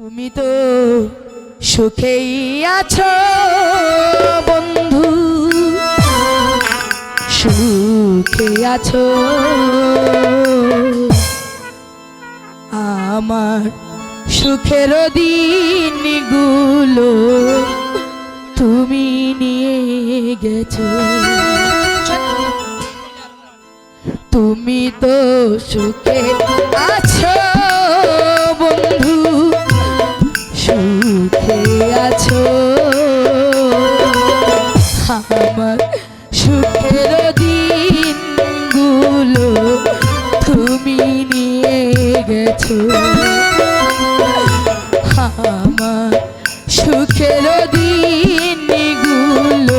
তুমি তো সুখেই আছো, বন্ধু। সুখে আছো। আমার সুখের দিনগুলো তুমি নিয়ে গেছো। তুমি তো সুখে সুখের দিনগুলো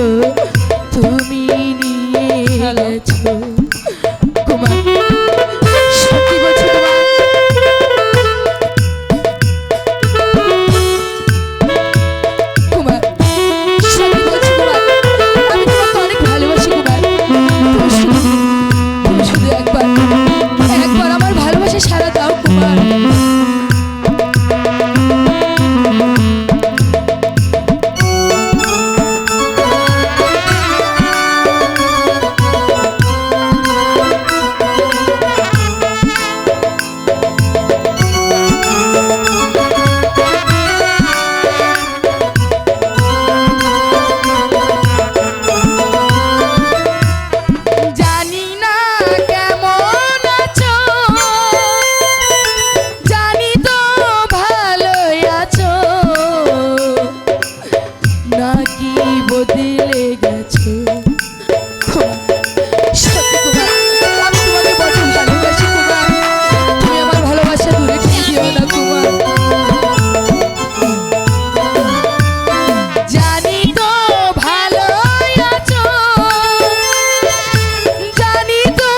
তো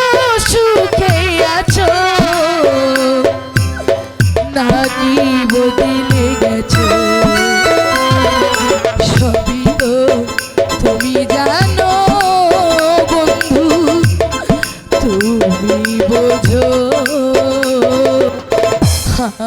সুখে আছো। নাকি বদলে গেছো।